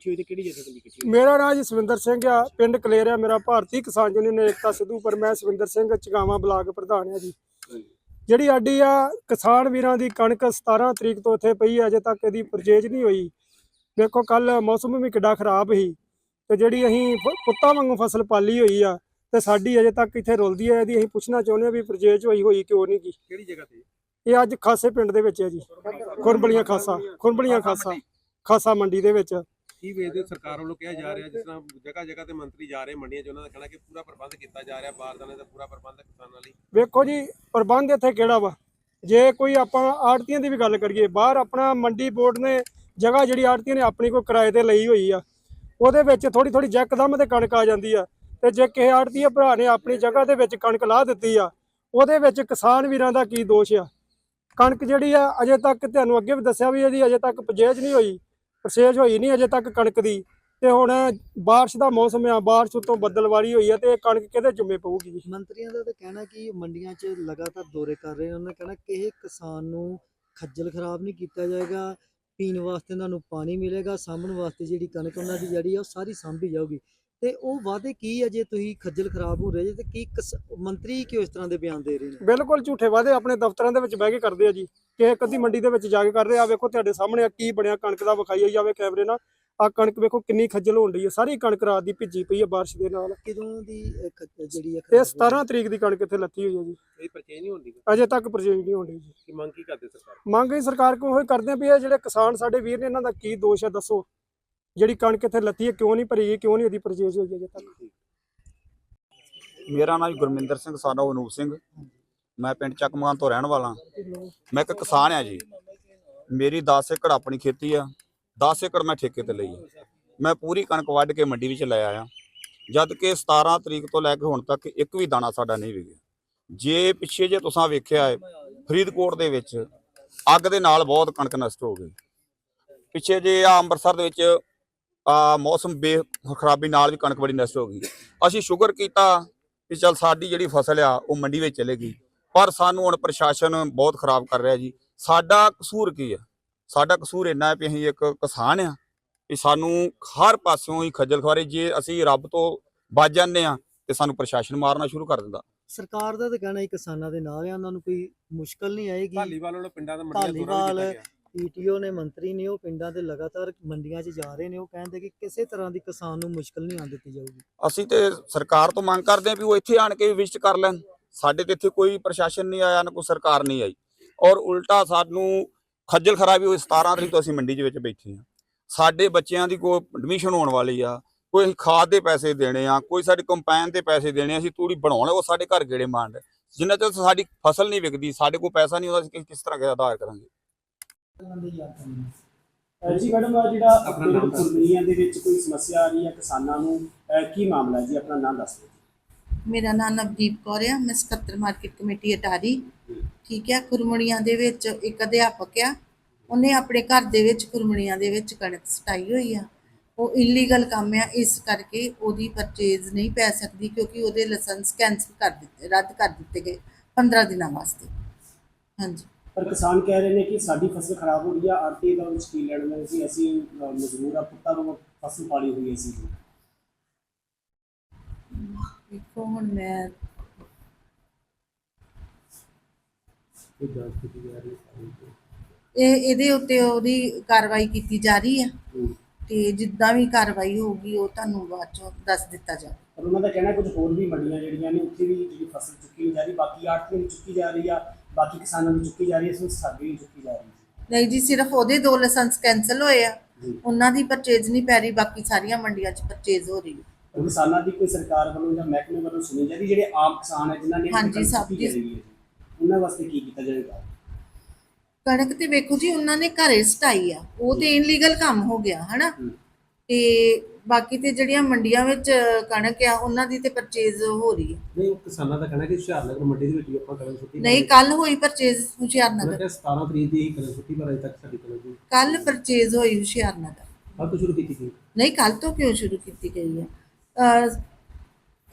ਇਕੱਠੀ ਹੋਈ ਤੇ ਕਿਹੜੀ ਜਥੇਬੰਦੀ ਇਕੱਠੀ ਹੋਈ? ਮੇਰਾ ਨਾਮ ਜੀ ਸਵਿੰਦਰ ਸਿੰਘ ਆ ਪਿੰਡ ਕਲੇਰਿਆ ਮੇਰਾ ਭਾਰਤੀ ਕਿਸਾਨ ਯੂਨੀਅਨ ਏਕਤਾ ਸਿੱਧੂਪੁਰ ਮੈਂ ਸਵਿੰਦਰ ਸਿੰਘ ਚਗਾਵਾਂ ਬਲਾਕ ਪ੍ਰਧਾਨ ਆ ਜੀ। ਜਿਹੜੀ ਆਡੀ ਆ ਕਿਸਾਨ ਵੀਰਾਂ ਦੀ ਕਣਕ 17 ਤਰੀਕ ਤੋਂ ਇੱਥੇ ਪਈ ਆ ਅਜੇ ਤੱਕ ਇਹਦੀ ਪਰਚੇਜ ਨਹੀਂ ਹੋਈ। ਵੇਖੋ ਕੱਲ ਮੌਸਮ ਵੀ ਕਿੱਡਾ ਖਰਾਬ ਸੀ ਤੇ ਜਿਹੜੀ ਅਸੀਂ ਪੁੱਤਾਂ ਵਾਂਗੂ ਫਸਲ ਪਾਲੀ ਹੋਈ ਆ ਤੇ ਸਾਡੀ ਅਜੇ ਤੱਕ ਇੱਥੇ ਰੁਲਦੀ ਆ ਇਹਦੀ ਅਸੀਂ ਪੁੱਛਣਾ ਚਾਹੁੰਦੇ ਆ ਵੀ ਪਰਚੇਜ ਹੋਈ ਹੋਈ ਕਿਉਂ ਨਹੀਂ ਗੀ। ਕਿਹੜੀ ਜਗ੍ਹਾ ਤੇ? ਇਹ ਅੱਜ ਖਾਸੇ ਪਿੰਡ ਦੇ ਵਿੱਚ ਹੈ ਜੀ। ਖੁਰਬਲੀਆਂ ਖਾਸਾ ਖੁਰਬਲੀਆਂ ਖਾਸਾ ਖਾਸਾ ਮੰਡੀ ਦੇ ਵਿੱਚ। ਕੀ ਵੇਖਦੇ ਹੋ? ਸਰਕਾਰ ਵੱਲੋਂ ਕਿਹਾ ਜਾ ਰਿਹਾ, ਜਿਸ ਤਰ੍ਹਾਂ ਜਗ੍ਹਾ ਜਗ੍ਹਾ ਤੇ ਮੰਤਰੀ ਜਾ ਰਹੇ ਮੰਡੀਆਂ 'ਚ, ਉਹਨਾਂ ਦਾ ਕਹਿਣਾ ਕਿ ਪੂਰਾ ਪ੍ਰਬੰਧ ਕੀਤਾ ਜਾ ਰਿਹਾ ਬਾਰਦਾਨੇ ਦਾ, ਪੂਰਾ ਪ੍ਰਬੰਧ ਕਿਸਾਨਾਂ ਲਈ। ਵੇਖੋ ਜੀ, ਪ੍ਰਬੰਧ ਇੱਥੇ ਕਿਹੜਾ ਵਾ? ਜੇ ਕੋਈ ਆਪਾਂ ਆੜਤੀਆਂ ਦੀ ਵੀ ਗੱਲ ਕਰੀਏ, ਬਾਹਰ ਆਪਣਾ ਮੰਡੀ ਬੋਰਡ ਨੇ ਜਗ੍ਹਾ ਜਿਹੜੀ ਆੜਤੀਆਂ ਨੇ ਆਪਣੀ ਕੋਈ ਕਿਰਾਏ ਤੇ ਲਈ ਹੋਈ ਆ, ਉਹਦੇ ਵਿੱਚ ਥੋੜੀ ਥੋੜੀ ਜੱਕਦਮ ਤੇ ਕਣਕ ਆ ਜਾਂਦੀ ਆ। ਤੇ ਜੇ ਕਿਸੇ ਆੜਤੀਆ ਭਰਾ ਨੇ ਆਪਣੀ ਜਗ੍ਹਾ ਦੇ ਵਿੱਚ ਕਣਕ ਲਾ ਦਿੱਤੀ ਆ, ਉਹਦੇ ਵਿੱਚ ਕਿਸਾਨ ਵੀਰਾਂ ਦਾ ਕੀ ਦੋਸ਼ ਆ? ਕਣਕ ਜਿਹੜੀ ਆ, ਅਜੇ ਤੱਕ ਤੁਹਾਨੂੰ ਅੱਗੇ ਵੀ ਦੱਸਿਆ ਵੀ ਇਹਦੀ ਅਜੇ ਤੱਕ ਪਰਚੇਜ ਨਹੀਂ ਹੋਈ। ਪਰਸੇਜ ਹੋਈ ਨਹੀਂ ਅਜੇ ਤੱਕ ਕਣਕ ਦੀ ਤੇ ਹੁਣ ਬਾਰਿਸ਼ ਦਾ ਮੌਸਮ ਆ, ਬਾਰਿਸ਼ ਉਤੋਂ ਬੱਦਲਵਾਰੀ ਹੋਈ ਆ ਤੇ ਕਣਕ ਕਿਹਦੇ ਜੁੰਮੇ ਪਊਗੀ? ਜੀ ਮੰਤਰੀਆਂ ਦਾ ਤਾਂ ਕਹਿਣਾ ਕਿ ਮੰਡੀਆਂ 'ਚ ਲਗਾਤਾਰ ਦੌਰੇ ਕਰ ਰਹੇ ਉਹਨਾਂ ਨੇ ਕਹਿਣਾ ਕਿਸੇ ਕਿਸਾਨ ਨੂੰ ਖੱਜਲ ਖਰਾਬ ਨਹੀਂ ਕੀਤਾ ਜਾਏਗਾ, ਪੀਣ ਵਾਸਤੇ ਉਹਨਾਂ ਨੂੰ ਪਾਣੀ ਮਿਲੇਗਾ, ਸਾਂਭਣ ਵਾਸਤੇ ਜਿਹੜੀ ਕਣਕ ਉਹਨਾਂ ਦੀ ਜਿਹੜੀ ਆ ਉਹ ਸਾਰੀ ਸਾਂਭੀ ਜਾਊਗੀ। ਤੇ ਉਹ ਵਾਅਦੇ ਕੀ ਆ ਜੇ ਤੁਸੀਂ ਖੱਜਲ ਖਰਾਬ ਹੋ ਰਹੇ ਜੇ ਤੇ ਕੀ ਕਿਸ- ਮੰਤਰੀ ਕਿਉਂ ਇਸ ਤਰ੍ਹਾਂ ਦੇ ਬਿਆਨ ਦੇ ਰਹੇ ਨੇ? ਬਿਲਕੁਲ ਝੂਠੇ ਵਾਅਦੇ ਆਪਣੇ ਦਫ਼ਤਰਾਂ ਦੇ ਵਿੱਚ ਬਹਿ ਕੇ ਕਰਦੇ ਆ ਜੀ। ਕਿ ਕਦੀ ਮੰਡੀ ਦੇ ਵਿੱਚ ਜਾ ਕੇ ਕਰ ਰਹੇ ਆ ਵੇਖੋ ਤੁਹਾਡੇ ਸਾਹਮਣੇ ਆ ਕੀ ਬਣਿਆ ਕਣਕ ਦਾ ਵਿਖਾਈ ਜਾਵੇ ਕੈਮਰੇ ਨਾਲ। ਆ ਕਣਕ ਵੇਖੋ ਕਿੰਨੀ ਖੱਜਲ ਹੋਣ ਡਈ ਹੈ ਸਾਰੀ ਕਣਕ ਰਾਤ ਦੀ ਭਿੱਜੀ ਪਈ ਹੈ ਬਾਰਿਸ਼ ਦੇ ਨਾਲ। ਕਿਦੋਂ ਦੀ ਜਿਹੜੀ ਆ ਇਹ ਖਰਾਬ 17 ਤਰੀਕ ਦੀ ਕਣਕ ਇੱਥੇ ਲੱਥੀ ਹੋਈ ਹੈ ਜੀ। ਇਹ ਪਰਚੇਜ ਨਹੀਂ ਹੁੰਦੀ ਅਜੇ ਤੱਕ ਪਰਚੇਜ ਨਹੀਂ ਹੋਣੀ ਜੀ। ਕਿ ਮੰਗ ਕੀ ਕਰਦੇ ਸਰਕਾਰ? ਮੰਗ ਹੀ ਸਰਕਾਰ ਕੋਲ ਹੋਈ ਕਰਦੇ ਆ ਵੀ ਇਹ ਜਿਹੜੇ ਕਿਸਾਨ ਸਾਡੇ ਵੀਰ ਨੇ ਇਹਨਾਂ ਦਾ ਕੀ ਦੋਸ਼ ਹੈ ਦੱਸੋ। ਜਿਹੜੀ ਕਣਕ ਇੱਥੇ ਲੱਤੀ ਹੈ, ਕਿਉਂ ਨਹੀਂ ਭਰੀ ਗਈ, ਕਿਉਂ ਨਹੀਂ ਉਹਦੀ ਪਰਚੇਜ ਹੋਈ ਅਜੇ ਤੱਕ? ਮੇਰਾ ਨਾਮ ਗੁਰਮਿੰਦਰ ਸਿੰਘ ਸਾਨੋ ਅਨੂਪ ਸਿੰਘ। ਮੈਂ ਪਿੰਡ ਚੱਕਮਾਨ ਤੋਂ ਰਹਿਣ ਵਾਲਾ। ਮੈਂ ਇੱਕ ਕਿਸਾਨ ਆ ਜੀ। ਮੇਰੀ 10 ਏਕੜ ਆਪਣੀ ਖੇਤੀ ਆ। 10 ਏਕੜ ਮੈਂ ਠੇਕੇ ਤੇ ਲਈ ਮੈਂ ਪੂਰੀ ਕਣਕ ਵੱਢ ਕੇ ਮੰਡੀ ਵਿੱਚ ਲੈ ਆਇਆ। ਜਦ ਕਿ 17 ਤਰੀਕ ਤੋਂ ਲੈ ਕੇ ਹੁਣ ਤੱਕ ਇੱਕ ਵੀ ਦਾਣਾ ਸਾਡਾ ਨਹੀਂ ਵਿਕਿਆ। ਜੇ ਪਿੱਛੇ ਜੇ ਤੁਸੀਂ ਵੇਖਿਆ ਹੈ, ਫਰੀਦਕੋਟ ਦੇ ਵਿੱਚ ਅੱਗ ਦੇ ਨਾਲ ਬਹੁਤ ਕਣਕ ਨਸ਼ਟ ਹੋ ਗਈ। ਪਿੱਛੇ ਜੇ ਆ ਅੰਮ੍ਰਿਤਸਰ ਦੇ ਵਿੱਚ ਮੌਸਮ ਬੇ ਖਰਾਬੀ ਨਾਲ ਵੀ ਕਣਕ ਬੜੀ ਨਸ਼ਟ ਹੋ ਗਈ। ਅਸੀਂ ਸ਼ੁਕਰ ਕੀਤਾ ਕਿ ਚਲ ਸਾਡੀ ਜਿਹੜੀ ਫਸਲ ਆ ਉਹ ਮੰਡੀ ਵਿੱਚ ਚਲੇਗੀ ਪਰ ਸਾਨੂੰ ਹੁਣ ਪ੍ਰਸ਼ਾਸਨ ਬਹੁਤ ਖਰਾਬ ਕਰ ਰਿਹਾ ਜੀ। ਸਾਡਾ ਕਸੂਰ ਕੀ ਆ? ਸਾਡਾ ਕਸੂਰ ਇੰਨਾ ਹੈ ਵੀ ਅਸੀਂ ਇੱਕ ਕਿਸਾਨ ਆ ਕਿ ਸਾਨੂੰ ਹਰ ਪਾਸਿਓਂ ਹੀ ਖੱਜਲ ਖਵਾਰੇ ਜੇ ਅਸੀਂ ਰੱਬ ਤੋਂ ਬਚ ਜਾਂਦੇ ਆ ਤੇ ਸਾਨੂੰ ਪ੍ਰਸ਼ਾਸਨ ਮਾਰਨਾ ਸ਼ੁਰੂ ਕਰ ਦਿੰਦਾ। ਸਰਕਾਰ ਦਾ ਤਾਂ ਕਹਿਣਾ ਹੈ ਕਿਸਾਨਾਂ ਦੇ ਨਾਲ ਆ ਉਹਨਾਂ ਨੂੰ ਕੋਈ ਮੁਸ਼ਕਲ ਨਹੀਂ ਆਏਗੀ। ਢਾਲੀਵਾਲ ਵੱਲੋਂ ਪਿੰਡਾਂ ਦਾ ਮੰਡੀਆਂ ਦੌਰਾ ਵੀ ਕੀਤਾ ਗਿਆ। ਪੀਟੀਓ ਨੇ ਮੰਤਰੀ ਨੇ ਉਹ ਪਿੰਡਾਂ ਦੇ ਲਗਾਤਾਰ ਮੰਡੀਆਂ 'ਚ ਜਾ ਰਹੇ ਨੇ ਉਹ ਕਹਿੰਦੇ ਕਿ ਕਿਸੇ ਤਰ੍ਹਾਂ ਦੀ ਕਿਸਾਨ ਨੂੰ ਮੁਸ਼ਕਲ ਨਹੀਂ ਆਉਣ ਦਿੱਤੀ ਜਾਊਗੀ। ਅਸੀਂ ਤੇ ਸਰਕਾਰ ਤੋਂ ਮੰਗ ਕਰਦੇ ਹਾਂ ਵੀ ਉਹ ਇੱਥੇ ਆਣ ਕੇ ਵਿਜ਼ਿਟ ਕਰ ਲੈਣ। ਸਾਡੇ ਤੇ ਇੱਥੇ ਕੋਈ ਪ੍ਰਸ਼ਾਸਨ ਨਹੀਂ ਆਇਆ ਨਾ ਕੋਈ ਸਰਕਾਰ ਨਹੀਂ ਆਈ। ਔਰ ਉਲਟਾ ਸਾਨੂੰ ਖੱਜਲ ਖਰਾਬੀ ਹੋਈ 17 ਤਰੀਕ ਤੋਂ ਅਸੀਂ ਮੰਡੀ ਦੇ ਵਿੱਚ ਬੈਠੇ ਹਾਂ। ਸਾਡੇ ਬੱਚਿਆਂ ਦੀ ਕੋਈ ਐਡਮਿਸ਼ਨ ਹੋਣ ਵਾਲੀ ਆ ਕੋਈ ਅਸੀਂ ਖਾਦ ਦੇ ਪੈਸੇ ਦੇਣੇ ਆ ਕੋਈ ਸਾਡੇ ਕੰਪਾਈਨ ਦੇ ਪੈਸੇ ਦੇਣੇ ਆ, ਅਸੀਂ ਤੂੜੀ ਬਣਾਉਣ ਉਹ ਸਾਡੇ ਘਰ ਗੇੜੇ ਮਾਰਨ ਜਿੰਨਾ ਚਿਰ ਸਾਡੀ ਫਸਲ ਨਹੀਂ ਵਿਕਦੀ ਸਾਡੇ ਕੋਲ ਪੈਸਾ ਨਹੀਂ ਹੁੰਦਾ ਅਸੀਂ ਕਿਸ- ਤਰ੍ਹਾਂ ਦਾ ਆਧਾਰ ਕਰਾਂਗੇ? ਜੀ ਮੈਡਮ ਆਹ ਜਿਹੜਾ ਆਪਣੇ ਕੁਰਬਨੀਆਂ ਦੇ ਵਿੱਚ ਕੋਈ ਸਮੱਸਿਆ ਆ ਰਹੀ ਹੈ ਕਿਸਾਨਾਂ ਨੂੰ ਅਹ ਕੀ ਮਾਮਲਾ ਹੈ ਜੀ? ਆਪਣਾ ਨਾਮ ਦੱਸ ਦਿਓ ਮੇਰਾ ਨਾਮ ਨਵਦੀਪ ਕੌਰ ਆ ਮੈਂ ਸਕੱਤਰ ਮਾਰਕੀਟ ਕਮੇਟੀ ਅਟਾਰੀ। ਠੀਕ ਹੈ ਖੁਰਮਣੀਆਂ ਦੇ ਵਿੱਚ ਇੱਕ ਅਧਿਆਪਕ ਆ ਉਹਨੇ ਆਪਣੇ ਘਰ ਦੇ ਵਿੱਚ ਖੁਰਮਣੀਆਂ ਦੇ ਵਿੱਚ ਕਣਕ ਸਟਾਈ ਹੋਈ ਆ। ਉਹ ਇਲੀਗਲ ਕੰਮ ਆ ਇਸ ਕਰਕੇ ਉਹਦੀ ਪਰਚੇਜ਼ ਨਹੀਂ ਪੈ ਸਕਦੀ ਕਿਉਂਕਿ ਉਹਦੇ ਲਾਇਸੈਂਸ ਕੈਂਸਲ ਕਰ ਦਿੱਤੇ ਰੱਦ ਕਰ ਦਿੱਤੇ ਗਏ 15 ਦਿਨਾਂ ਵਾਸਤੇ। ਹਾਂਜੀ। ਪਰ ਕਿਸਾਨ ਕਹਿ ਰਹੇ ਨੇ ਕਿ ਸਾਡੀ ਫਸਲ ਖਰਾਬ ਹੋ ਰਹੀ ਆ ਆਰਟੀ ਦਾ ਵਿੱਚ ਕੀ ਲੈਣ ਦੇ ਸੀ ਅਸੀਂ ਅਹ, ਮਜ਼ਦੂਰ ਆ ਪੁੱਤਾਂ ਨੂੰ ਫਸਲ ਪਾਲੀ ਹੋਈ ਸੀ ਦੇਖੋ ਹੁਣ ਮੈਂ ਇਹ ਇਹਦੇ ਉੱਤੇ ਉਹਦੀ ਕਾਰਵਾਈ ਕੀਤੀ ਜਾ ਰਹੀ ਆ। ਤੇ ਜਿੱਦਾਂ ਵੀ ਕਾਰਵਾਈ ਹੋਊਗੀ ਉਹ ਤੁਹਾਨੂੰ ਬਾਅਦ ਚੋਂ ਦੱਸ ਦਿੱਤਾ ਜਾਵੇ ਪਰ ਉਹਨਾਂ ਦਾ ਕਹਿਣਾ ਕੁਝ ਹੋਰ ਵੀ ਮੰਡੀਆਂ ਜਿਹੜੀਆਂ ਨੇ ਉੱਥੇ ਵੀ ਜਿਹੜੀ ਫਸਲ ਚੁੱਕੀ ਜਾ ਰਹੀ ਬਾਕੀ ਆੜਤੀਆਂ ਨੂੰ ਚੁੱਕੀ ਜਾ ਰਹੀ ਆ। ਬਾਕੀ ਕਿਸਾਨਾਂ ਨੂੰ ਚੁੱਕੀ ਜਾ ਰਹੀ ਹੈ ਇਸ ਵਿੱਚ ਸਾਡੀ ਵੀ ਚੁੱਕੀ ਜਾ ਰਹੀ ਹੈ। ਨਹੀਂ ਜੀ ਸਿਰਫ ਉਹਦੇ ਦੋ ਲਾਇਸੈਂਸ ਕੈਨਸਲ ਹੋਏ ਆ। ਜੀ। ਉਹਨਾਂ ਦੀ ਪਰਚੇਜ਼ ਨਹੀਂ ਪੈ ਰਹੀ ਬਾਕੀ ਸਾਰੀਆਂ ਮੰਡੀਆਂ 'ਚ ਪਰਚੇਜ਼ ਹੋ ਰਹੀ ਹੈ। ਕਿਸਾਨਾਂ ਦੀ ਕੋਈ ਸਰਕਾਰ ਵੱਲੋਂ ਜਾਂ ਮਹਿਕਮੇ ਵੱਲੋਂ ਸੁਣੀ ਜਾਂਦੀ ਜਿਹੜੇ ਆਮ ਕਿਸਾਨ ਹੈ ਜਿਨ੍ਹਾਂ ਨੇ ਹਾਂਜੀ, ਸਭ ਦੀ- ਜਾ। ਰਹੀ ਹੈ ਜੀ, ਉਹਨਾਂ ਵਾਸਤੇ ਕੀ ਕੀਤਾ ਜਾਏਗਾ? ਕਣਕ ਤੇ ਵੇਖੋ ਜੀ ਉਹਨਾਂ ਨੇ ਘਰੇ ਸਟਾਈ ਆ। ਉਹ ਤੇ ਇਨਲੀਗਲ ਕੰਮ ਹੋ ਗਿਆ ਹਨਾ। ਤੇ ਬਾਕੀ ਤੇ ਜਿਹੜੀਆਂ ਮੰਡੀਆਂ ਵਿੱਚ ਕਣਕ ਆ ਉਹਨਾਂ ਦੀ ਤੇ ਪਰਚੇਜ਼ ਹੋ ਰਹੀ ਹੈ। ਨਹੀਂ ਕਿਸਾਨਾਂ ਦਾ ਕਹਿਣਾ ਕਿ ਹੁਸ਼ਿਆਰਨਗਰ ਮੰਡੀ ਦੇ ਵਿੱਚ ਵੀ ਆਪਾਂ ਕਣਕ ਸੁੱਟੀ ਨਹੀਂ ਕੱਲ ਹੋਈ ਪਰਚੇਜ਼ ਹੁਸ਼ਿਆਰਨਗਰ। ਮੈਂ 17 ਤਰੀਕ ਦੀ ਹੀ ਕਣਕ ਸੁੱਟੀ ਪਰ ਅਜੇ ਤੱਕ ਸਾਡੀ ਕਣਕ ਦੀ ਕੱਲ ਪਰਚੇਜ਼ ਹੋਈ ਹੁਸ਼ਿਆਰਨਗਰ। ਕੱਲ ਤੋਂ ਸ਼ੁਰੂ ਕੀਤੀ ਗਈ। ਨਹੀਂ ਕੱਲ ਤੋਂ ਕਿਉਂ ਸ਼ੁਰੂ ਕੀਤੀ ਗਈ ਹੈ? ਅਹ